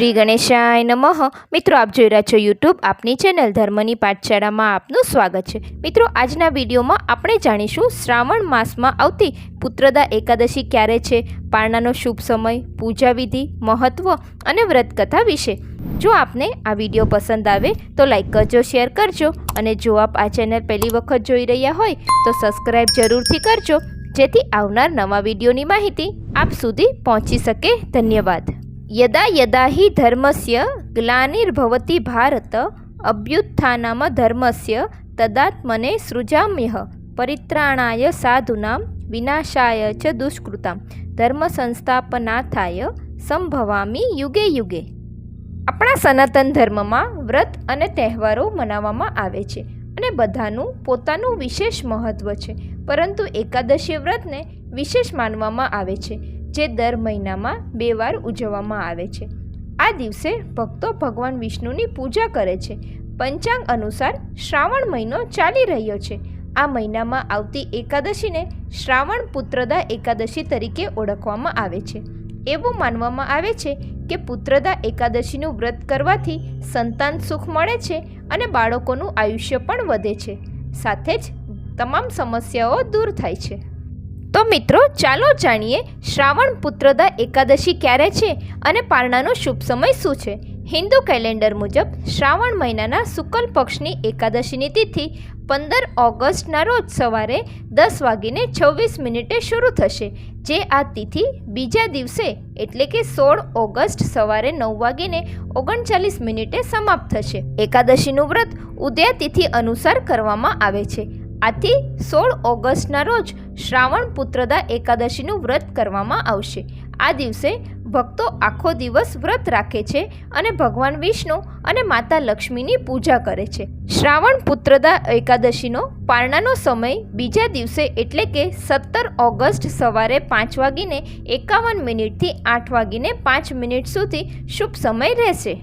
શ્રી ગણેશાય નમઃ. મિત્રો, આપ જોઈ રહ્યા છો યુટ્યુબ આપની ચેનલ ધર્મની પાઠશાળામાં આપનું સ્વાગત છે. મિત્રો, આજના વિડીયોમાં આપણે જાણીશું શ્રાવણ માસમાં આવતી પુત્રદા એકાદશી ક્યારે છે, પારણાનો શુભ સમય, પૂજા વિધિ, મહત્વ અને વ્રતકથા વિશે. જો આપને આ વીડિયો પસંદ આવે, તો લાઇક કરજો, શેર કરજો અને જો આપ આ ચેનલ પહેલી વખત જોઈ રહ્યા હોય, તો સબસ્ક્રાઈબ જરૂરથી કરજો, જેથી આવનાર નવા વિડીયોની માહિતી આપ સુધી પહોંચી શકે. ધન્યવાદ. યદા યદા હિ ધર્મસ્ય ગ્લાનિર્ભવતિ ભારત અભ્યુત્થાનમ ધર્મસ્ય તદાત્મને સૃજામ્યહ પરિત્રાણાય સાધુનામ વિનાશાય ચ દુષ્કૃતામ ધર્મ સંસ્થાપનાથાય સંભવામી યુગે યુગે. આપણા સનાતન ધર્મમાં વ્રત અને તહેવારો મનાવવામાં આવે છે અને બધાનું પોતાનું વિશેષ મહત્ત્વ છે. પરંતુ એકાદશી વ્રતને વિશેષ માનવામાં આવે છે. જે દર મહિનામાં બે વાર ઉજવવામાં આવે છે. આ દિવસે ભક્તો ભગવાન વિષ્ણુની પૂજા કરે છે. પંચાંગ અનુસાર શ્રાવણ મહિનો ચાલી રહ્યો છે. આ મહિનામાં આવતી એકાદશીને શ્રાવણ પુત્રદા એકાદશી તરીકે ઓળખવામાં આવે છે. એવું માનવામાં આવે છે કે પુત્રદા એકાદશીનું વ્રત કરવાથી સંતાન સુખ મળે છે અને બાળકોનું આયુષ્ય પણ વધે છે. સાથે જ તમામ સમસ્યાઓ દૂર થાય છે. તો મિત્રો, ચાલો જાણીએ શ્રાવણ પુત્રદા એકાદશી ક્યારે છે અને પારણાનો શુભ સમય શું છે? હિન્દુ કેલેન્ડર મુજબ શ્રાવણ મહિનાના શુક્લ પક્ષની એકાદશીની તિથિ પંદર ઓગસ્ટના રોજ સવારે દસ વાગીને છવ્વીસ મિનિટે શરૂ થશે. જે આ તિથિ બીજા દિવસે એટલે કે સોળ ઓગસ્ટ સવારે નવ વાગીને ઓગણચાલીસ મિનિટે સમાપ્ત થશે. એકાદશીનું વ્રત ઉદયા તિથિ અનુસાર કરવામાં આવે છે. આથી સોળ ઓગસ્ટના રોજ શ્રાવણ પુત્રદા એકાદશીનું વ્રત કરવામાં આવશે. આ દિવસે ભક્તો આખો દિવસ વ્રત રાખે છે અને ભગવાન વિષ્ણુ અને માતા લક્ષ્મીની પૂજા કરે છે. શ્રાવણ પુત્રદા એકાદશીનો પારણાનો સમય બીજા દિવસે એટલે કે સત્તર ઓગસ્ટ સવારે પાંચ વાગીને એકાવન મિનિટથી આઠ વાગીને પાંચ મિનિટ સુધી શુભ સમય રહેશે.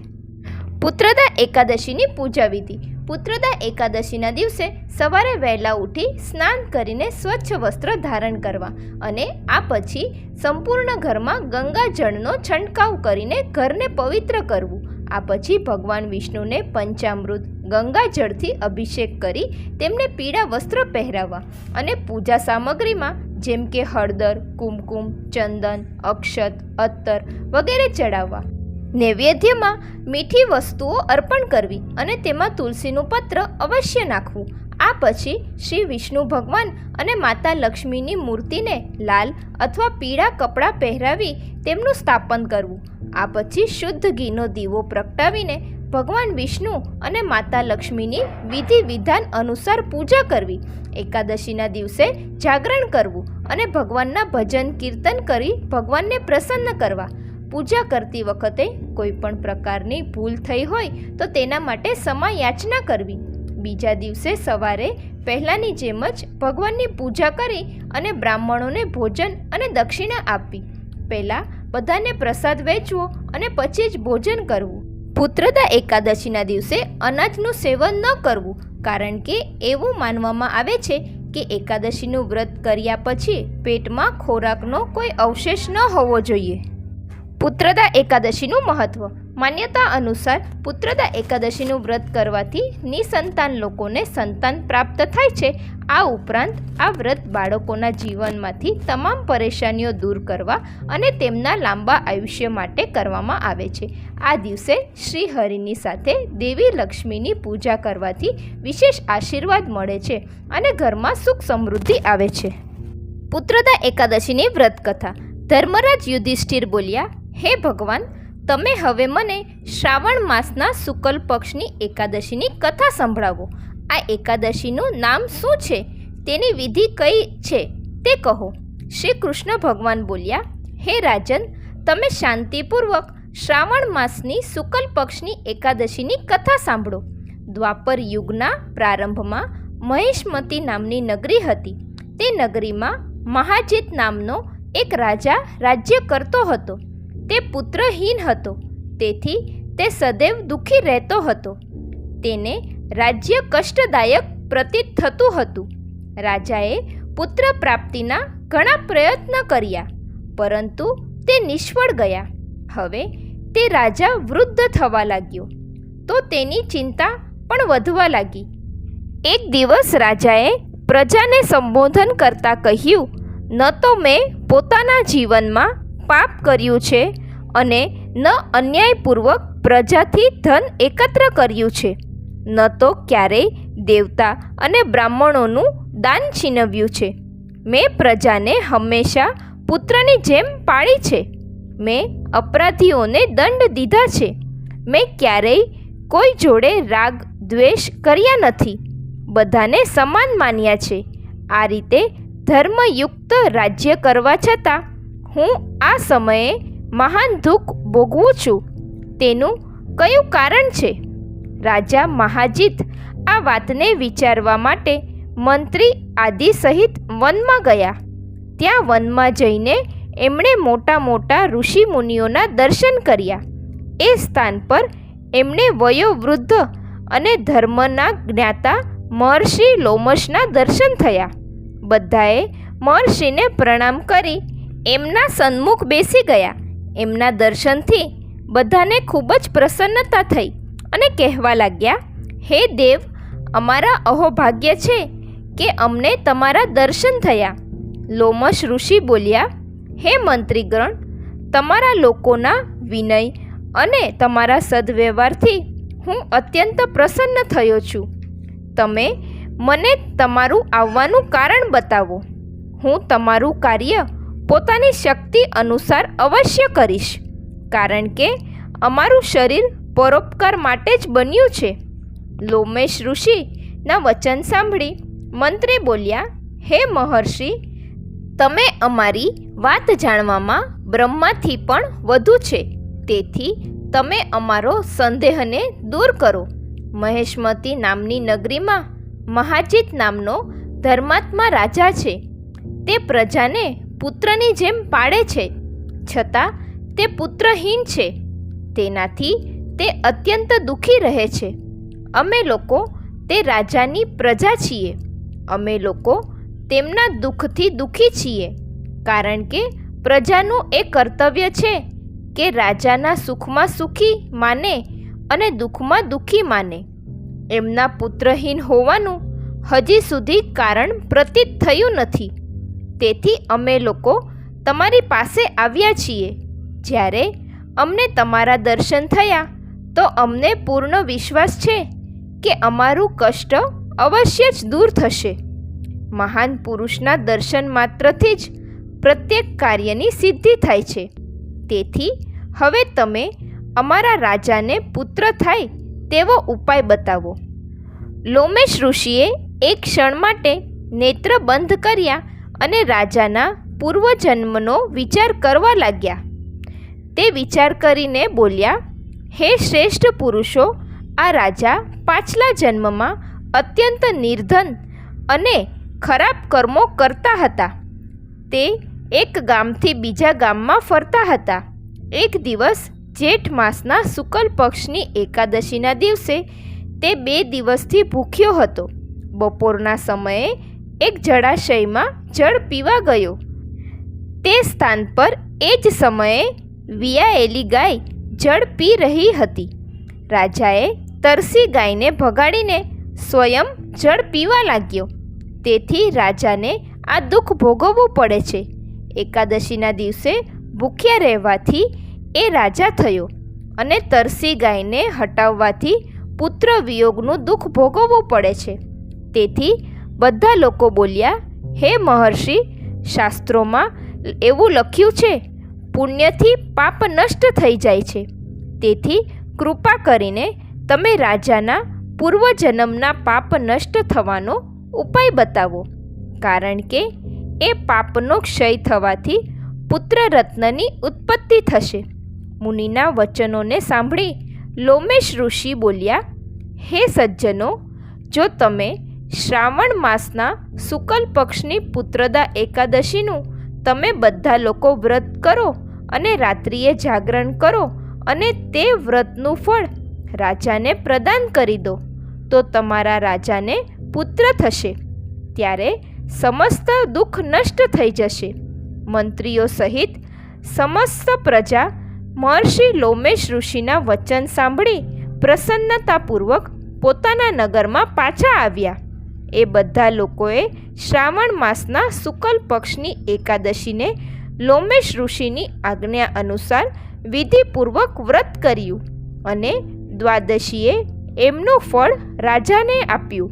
પુત્રદા એકાદશીની પૂજા વિધિ. પુત્રદા એકાદશીના દિવસે સવારે વહેલા ઉઠી સ્નાન કરીને સ્વચ્છ વસ્ત્ર ધારણ કરવા અને આ પછી સંપૂર્ણ ઘરમાં ગંગાજળનો છંટકાવ કરીને ઘરને પવિત્ર કરવું. આ પછી ભગવાન વિષ્ણુને પંચામૃત ગંગાજળથી અભિષેક કરી તેમને પીળા વસ્ત્ર પહેરાવવા અને પૂજા સામગ્રીમાં જેમ કે હળદર, કુમકુમ, ચંદન, અક્ષત, અત્તર વગેરે ચડાવવા. નૈવેદ્યમાં મીઠી વસ્તુઓ અર્પણ કરવી અને તેમાં તુલસીનું પત્ર અવશ્ય નાખવું. આ પછી શ્રી વિષ્ણુ ભગવાન અને માતા લક્ષ્મીની મૂર્તિને લાલ અથવા પીળા કપડાં પહેરાવી તેમનું સ્થાપન કરવું. આ પછી શુદ્ધ ઘીનો દીવો પ્રગટાવીને ભગવાન વિષ્ણુ અને માતા લક્ષ્મીની વિધિ વિધાન અનુસાર પૂજા કરવી. એકાદશીના દિવસે જાગરણ કરવું અને ભગવાનના ભજન કીર્તન કરી ભગવાનને પ્રસન્ન કરવા. પૂજા કરતી વખતે કોઈ પણ પ્રકારની ભૂલ થઈ હોય તો તેના માટે સમાયાચના યાચના કરવી. બીજા દિવસે સવારે પહેલાંની જેમ જ ભગવાનની પૂજા કરી અને બ્રાહ્મણોને ભોજન અને દક્ષિણા આપવી. પહેલાં બધાને પ્રસાદ વહેંચવો અને પછી જ ભોજન કરવું. પુત્રદા એકાદશીના દિવસે અનાજનું સેવન ન કરવું, કારણ કે એવું માનવામાં આવે છે કે એકાદશીનું વ્રત કર્યા પછી પેટમાં ખોરાકનો કોઈ અવશેષ ન હોવો જોઈએ. પુત્રદા એકાદશીનું મહત્વ. માન્યતા અનુસાર પુત્રદા એકાદશીનું વ્રત કરવાથી નિસંતાન લોકોને સંતાન પ્રાપ્ત થાય છે. આ ઉપરાંત આ વ્રત બાળકોના જીવનમાંથી તમામ પરેશાનીઓ દૂર કરવા અને તેમના લાંબા આયુષ્ય માટે કરવામાં આવે છે. આ દિવસે શ્રી હરિની સાથે દેવી લક્ષ્મીની પૂજા કરવાથી વિશેષ આશીર્વાદ મળે છે અને ઘરમાં સુખ સમૃદ્ધિ આવે છે. પુત્રદા એકાદશીની વ્રત કથા ધર્મરાજ યુધિષ્ઠિર બોલ્યા હે ભગવાન, તમે હવે મને શ્રાવણ માસના શુક્લ પક્ષની એકાદશીની કથા સંભળાવો. આ એકાદશીનું નામ શું છે? તેની વિધિ કઈ છે? તે કહો. શ્રી કૃષ્ણ ભગવાન બોલ્યા, હે રાજન, તમે શાંતિપૂર્વક શ્રાવણ માસની શુક્લ પક્ષની એકાદશીની કથા સાંભળો. દ્વાપર યુગના પ્રારંભમાં મહેશમતી નામની નગરી હતી. તે નગરીમાં મહાજીત નામનો એક રાજા રાજ્ય કરતો હતો. તે પુત્રહીન હતો. તેથી તે સદૈવ દુઃખી રહેતો હતો. તેને રાજ્ય કષ્ટદાયક પ્રતીત થતું હતું. રાજાએ પુત્ર પ્રાપ્તિના ઘણા પ્રયત્ન કર્યા, પરંતુ તે નિષ્ફળ ગયા. હવે તે રાજા વૃદ્ધ થવા લાગ્યો, તો તેની ચિંતા પણ વધવા લાગી. એક દિવસ રાજાએ પ્રજાને સંબોધન કરતાં કહ્યું, ન તો મેં પોતાના જીવનમાં પાપ કર્યું છે અને ન અન્યાયપૂર્વક પ્રજાથી ધન એકત્ર કર્યું છે. ન તો ક્યારેય દેવતા અને બ્રાહ્મણોનું દાન છીનવ્યું છે. મેં પ્રજાને હંમેશા પુત્રની જેમ પાળી છે. મેં અપરાધીઓને દંડ દીધા છે. મેં ક્યારેય કોઈ જોડે રાગ, દ્વેષ કર્યા નથી. બધાને સમાન માન્યા છે. આ રીતે ધર્મયુક્ત રાજ્ય કરવા છતાં હું આ સમયે મહાન દુઃખ ભોગવું છું. તેનું કયું કારણ છે? રાજા મહાજીત આ વાતને વિચારવા માટે મંત્રી આદિ સહિત વનમાં ગયા. ત્યાં વનમાં જઈને એમણે મોટા મોટા ઋષિ મુનિઓના દર્શન કર્યા. એ સ્થાન પર એમણે વયોવૃદ્ધ અને ધર્મના જ્ઞાતા મહર્ષિ લોમશના દર્શન થયા. બધાએ મહર્ષિને પ્રણામ કરી એમના સન્મુખ બેસી ગયા. એમના દર્શનથી બધાને ખૂબ જ પ્રસન્નતા થઈ અને કહેવા લાગ્યા, હે દેવ, અમારા અહોભાગ્ય છે કે અમને તમારા દર્શન થયા. લોમશ ઋષિ બોલ્યા, હે મંત્રીગણ, તમારા લોકોના વિનય અને તમારા સદવ્યવહારથી હું અત્યંત પ્રસન્ન થયો છું. તમે મને તમારું આવવાનું કારણ બતાવો. હું તમારું કાર્ય પોતાની શક્તિ અનુસાર અવશ્ય કરીશ. કારણ કે અમારું શરીર પરોપકાર માટે જ બન્યું છે. લોમેશ ઋષિના વચન સાંભળી મંત્રી બોલ્યા, હે મહર્ષિ, તમે અમારી વાત જાણવામાં બ્રહ્માથી પણ વધુ છે. તેથી તમે અમારો સંદેહને દૂર કરો. મહેશમતી નામની નગરીમાં મહાજીત નામનો ધર્માત્મા રાજા છે. તે પ્રજાને પુત્રની જેમ પાડે છે. છતાં, તે પુત્રહીન છે. તેનાથી તે અત્યંત દુઃખી રહે છે. અમે લોકો તે રાજાની પ્રજા છીએ. અમે લોકો તેમના દુઃખથી દુઃખી છીએ. કારણ કે પ્રજાનું એ કર્તવ્ય છે કે રાજાના સુખમાં સુખી માને અને દુઃખમાં દુઃખી માને. એમના પુત્રહીન હોવાનું હજી સુધી કારણ પ્રતીત થયું નથી. તેથી અમે લોકો તમારી પાસે આવ્યા છીએ. જ્યારે અમને તમારા દર્શન થયા, તો અમને પૂર્ણ વિશ્વાસ છે કે અમારું કષ્ટ અવશ્ય જ દૂર થશે. મહાન પુરુષના દર્શન માત્રથી જ પ્રત્યેક કાર્યની સિદ્ધિ થાય છે. તેથી હવે તમે અમારા રાજાને પુત્ર થાય તેવો ઉપાય બતાવો. લોમેશ ઋષિએ એક ક્ષણ માટે નેત્ર બંધ કર્યા અને રાજાના પૂર્વજન્મનો વિચાર કરવા લાગ્યા. તે વિચાર કરીને બોલ્યા, હે શ્રેષ્ઠ પુરુષો, આ રાજા પાછલા જન્મમાં અત્યંત નિર્ધન અને ખરાબ કર્મો કરતા હતા. તે એક ગામથી બીજા ગામમાં ફરતા હતા. એક દિવસ જેઠ માસના શુકલ પક્ષની એકાદશીના દિવસે તે બે દિવસથી ભૂખ્યો હતો. બપોરના સમયે એક જળાશયમાં જળ પીવા ગયો. તે સ્થાન પર એ જ સમયે વિયાયેલી ગાય જળ પી રહી હતી. રાજાએ તરસી ગાયને ભગાડીને સ્વયં જળ પીવા લાગ્યો. તેથી રાજાને આ દુઃખ ભોગવવું પડે છે. એકાદશીના દિવસે ભૂખ્યા રહેવાથી એ રાજા થયો અને તરસી ગાયને હટાવવાથી પુત્ર વિયોગનું દુઃખ ભોગવવું પડે છે. તેથી બધા લોકો બોલ્યા, હે મહર્ષિ, શાસ્ત્રોમાં એવું લખ્યું છે, પુણ્યથી પાપ નષ્ટ થઈ જાય છે. તેથી કૃપા કરીને તમે રાજાના પૂર્વજન્મના પાપ નષ્ટ થવાનો ઉપાય બતાવો. કારણ કે એ પાપનો ક્ષય થવાથી પુત્ર રત્નની ઉત્પત્તિ થશે. મુનિના વચનોને સાંભળી લોમેશ ઋષિ બોલ્યા, હે સજ્જનો, જો તમે શ્રાવણ માસના શુકલ પક્ષની પુત્રદા એકાદશીનું તમે બધા લોકો વ્રત કરો અને રાત્રિએ જાગરણ કરો અને તે વ્રતનું ફળ રાજાને પ્રદાન કરી દો. તો તમારા રાજાને પુત્ર થશે. ત્યારે સમસ્ત દુઃખ નષ્ટ થઈ જશે. મંત્રીઓ સહિત સમસ્ત પ્રજા મહર્ષિ લોમેશ ઋષિના વચન સાંભળી પ્રસન્નતાપૂર્વક પોતાના નગરમાં પાછા આવ્યા. એ બધા લોકોએ શ્રાવણ માસના શુકલ પક્ષની એકાદશીને લોમેશ ઋષિની આજ્ઞા અનુસાર વિધિપૂર્વક વ્રત કર્યું અને દ્વાદશીએ એમનું ફળ રાજાને આપ્યું.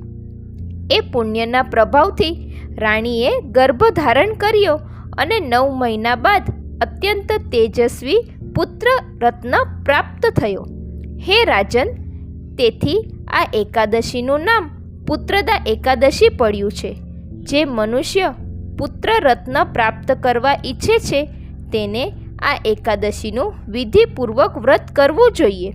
એ પુણ્યના પ્રભાવથી રાણીએ ગર્ભ ધારણ કર્યો અને નવ મહિના બાદ અત્યંત તેજસ્વી પુત્ર રત્ન પ્રાપ્ત થયો. હે રાજન, તેથી આ એકાદશીનું નામ પુત્રદા એકાદશી પડ્યું છે. જે મનુષ્ય પુત્ર રત્ન પ્રાપ્ત કરવા ઈચ્છે છે, તેને આ એકાદશીનું વિધિપૂર્વક વ્રત કરવું જોઈએ.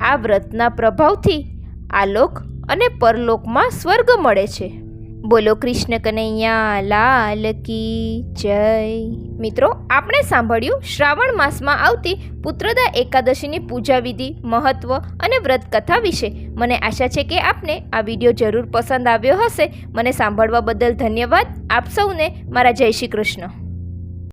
આ વ્રતના પ્રભાવથી આલોક અને પરલોકમાં સ્વર્ગ મળે છે. બોલો કૃષ્ણ કનૈયા, લાલ કી જય. મિત્રો, આપણે સાંભળ્યું શ્રાવણ માસમાં આવતી પુત્રદા એકાદશીની પૂજા વિધિ, મહત્વ અને વ્રત કથા વિશે. મને આશા છે કે આપને આ વીડિયો જરૂર પસંદ આવ્યો હશે. મને સાંભળવા બદલ ધન્યવાદ. આપ સૌને મારા જય શ્રી કૃષ્ણ.